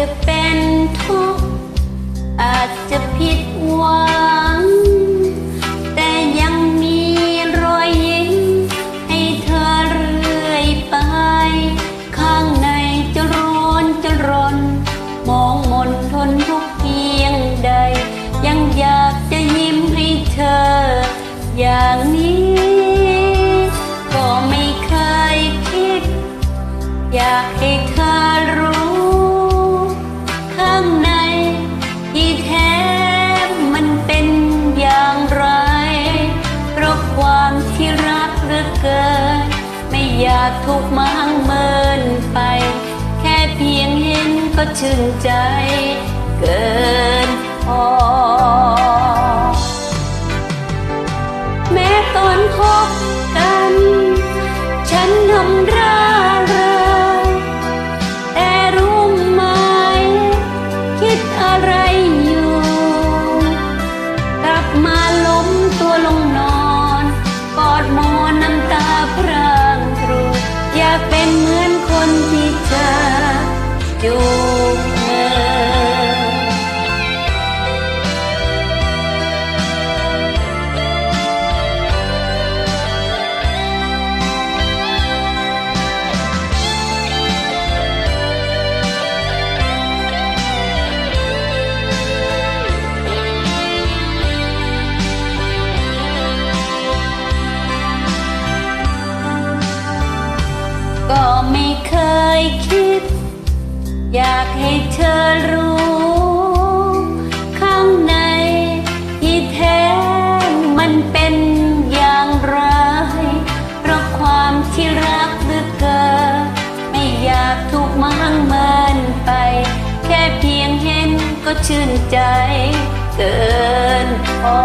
จะเป็นทุกข์อาจจะผิดหวัง แต่ยังมีรอยยิ้มให้เธอเรื่อยไป ข้างในจะร้อนจะรน มองมนทนทุกข์เพียงใด ยังอยากจะยิ้มให้เธอ อย่างนี้ ก็ไม่เคยคิด อยากให้เธอากทุกมังเมินไป แค่เพียงเห็นก็ชื่นใจ เกินพอ ยคิด อยากให้เธอรู้ ข้างในที่แท้มันเป็นอย่างไร เพราะความที่รักเหลือเกินไม่อยากทุกข์มั่งเมินไป แค่เพียงเห็นก็ชื่นใจ เกินพอ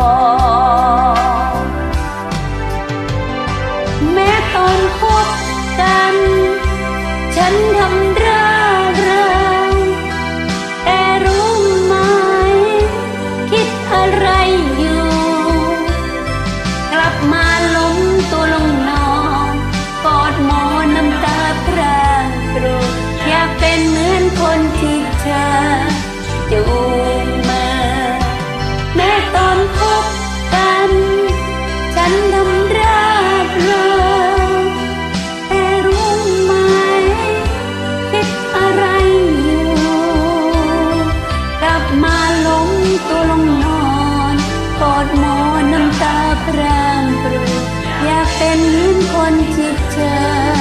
างป